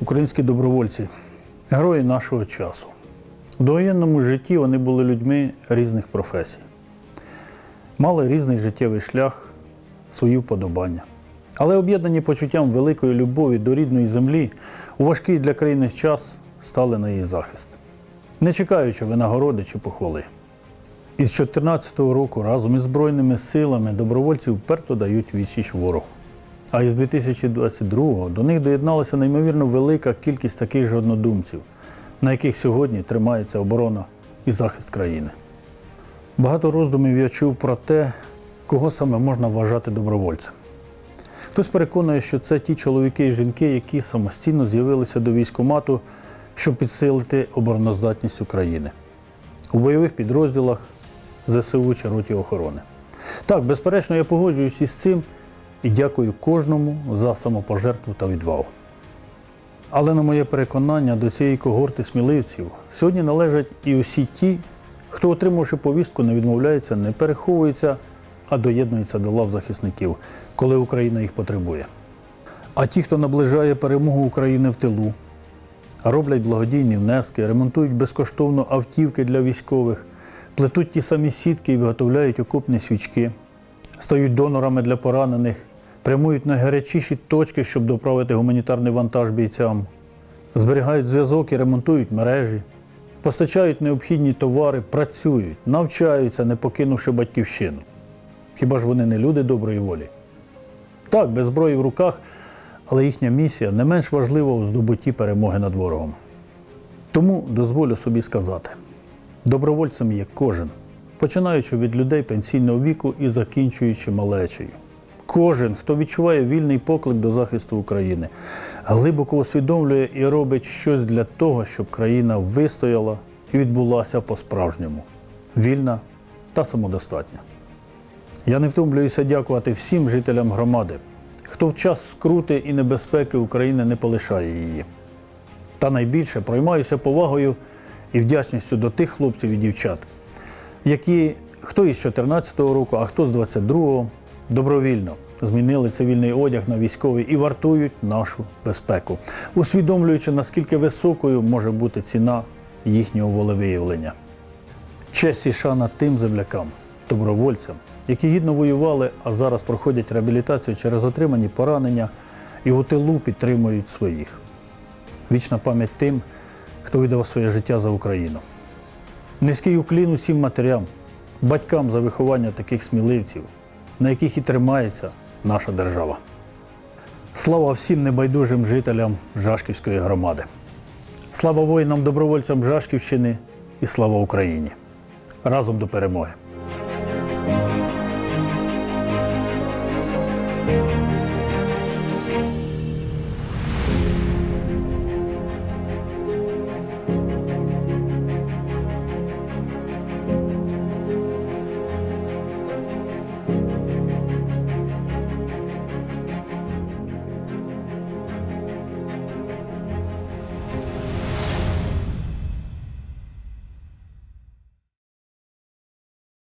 українські добровольці, герої нашого часу. В довоєнному житті вони були людьми різних професій, мали різний життєвий шлях, свої вподобання. Але об'єднані почуттям великої любові до рідної землі у важкий для країни час стали на її захист, не чекаючи винагороди чи похвали. Із 2014 року разом із Збройними силами добровольці вперто дають відсіч ворогу. А із 2022-го до них доєдналася неймовірно велика кількість таких же однодумців, на яких сьогодні тримається оборона і захист країни. Багато роздумів я чув про те, кого саме можна вважати добровольцем. Хтось переконує, що це ті чоловіки і жінки, які самостійно з'явилися до військкомату, щоб підсилити обороноздатність України у бойових підрозділах ЗСУ чи роті охорони. Так, безперечно, я погоджуюсь із цим і дякую кожному за самопожертву та відвагу. Але на моє переконання, до цієї когорти сміливців сьогодні належать і усі ті, хто, отримавши повістку, не відмовляється, не переховується, а доєднується до лав захисників, коли Україна їх потребує. А ті, хто наближає перемогу України в тилу, роблять благодійні внески, ремонтують безкоштовно автівки для військових, плетуть ті самі сітки і виготовляють окопні свічки, стають донорами для поранених, прямують найгарячіші точки, щоб доправити гуманітарний вантаж бійцям, зберігають зв'язок і ремонтують мережі, постачають необхідні товари, працюють, навчаються, не покинувши батьківщину. Хіба ж вони не люди доброї волі? Так, без зброї в руках, але їхня місія не менш важлива у здобутті перемоги над ворогом. Тому дозволю собі сказати: добровольцем є кожен, починаючи від людей пенсійного віку і закінчуючи малечею. Кожен, хто відчуває вільний поклик до захисту України, глибоко усвідомлює і робить щось для того, щоб країна вистояла і відбулася по-справжньому, вільна та самодостатня. Я не втомлююся дякувати всім жителям громади, хто в час скрути і небезпеки України не полишає її. Та найбільше проймаюся повагою і вдячністю до тих хлопців і дівчат, які хто із 14-го року, а хто з 22-го добровільно змінили цивільний одяг на військовий і вартують нашу безпеку, усвідомлюючи, наскільки високою може бути ціна їхнього волевиявлення. Честь і шана тим землякам, добровольцям, які гідно воювали, а зараз проходять реабілітацію через отримані поранення і у тилу підтримують своїх. Вічна пам'ять тим, хто віддав своє життя за Україну. Низький уклін усім матерям, батькам за виховання таких сміливців, на яких і тримається наша держава. Слава всім небайдужим жителям Жашківської громади. Слава воїнам-добровольцям Жашківщини і слава Україні! Разом до перемоги!